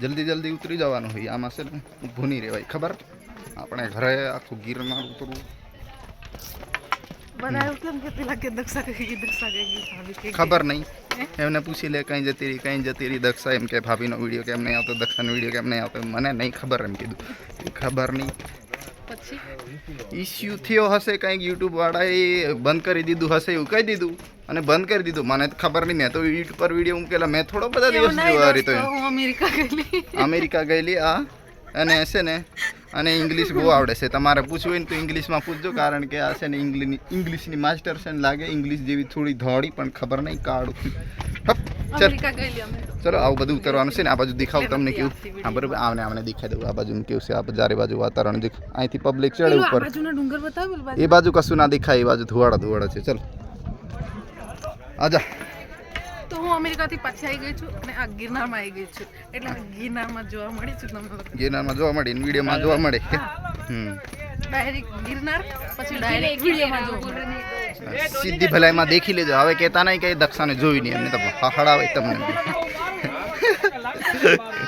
જલ્દી જલ્દી ઉતરી જવાનું હોય. આમાં છે ને ઊભું નહીં રહેવાય. ખબર? આપણે ઘરે આખું ગિરનાર ઉતરવું. ખબર નહીં. એમને પૂછી લે કઈ જતી રહી કઈ જતી રહી. દક્ષા એમ કે ભાભીનો વીડિયો કેમ નહીં આવતો? દક્ષાનો વીડિયો કેમ નહીં આવતો? મને નહીં ખબર એમ કીધું. ખબર નહીં. ઇસ્યુ થયો હશે કંઈક યુટ્યુબ વાળાએ બંધ કરી દીધું હશે એવું કહી દીધું. અને બંધ કરી દીધું. મને ખબર નહીં. મેં તો યુટ્યુબ પર વીડિયો મૂકેલા. મેં થોડો બધા દિવસ જોવા રીતે. દોસ્તો, અમેરિકા ગયેલી. અમેરિકા ગયેલી આ. અને છે ને. અને ઇંગ્લિશ બહુ આવડે છે. તમારે પૂછવું હોય ને તો ઇંગ્લિશમાં પૂછજો કારણ કે આ છે ને ઇંગ્લિશની ઇંગ્લિશની માસ્ટર છે ને લાગે. ઇંગ્લિશ જેવી થોડી ધોળી પણ ખબર નહીં હપ ચલ. ચલો આવું બધું ઉતરવાનું છે ને આ બાજુ દેખાવું તમને કેવું? હા બરોબર આમને આમને દેખાઈ દઉં. આ બાજુ કેવું છે? આ ચારે બાજુ વાતાવરણ દેખ અહીંથી પબ્લિક ચડે ઉપર. બાજુનો ડુંગર બતાવ પેલી બાજુ. એ બાજુ કશું ના દેખાય એ બાજુ ધુવાડા ધુવાડા છે. ચલો. આજા તો હું અમેરિકાથી પાછી આવી ગઈ છું અને આ ગિરનારમાં આવી ગઈ છું. એટલે ગિરનારમાં જોવા મળી છું તમને ગિરનારમાં જોવા મળે વિડીયોમાં જોવા મળે. હમ. ડાયરેક્ટ ગિરનાર પછી ડાયરેક્ટ વિડીયોમાં જોવા સીધી ભલાઈમાં દેખી લેજો. હવે કહેતા નહીં કે દક્ષાને જોઈ નહીં એમને તો. હડાવે તમને. Bye.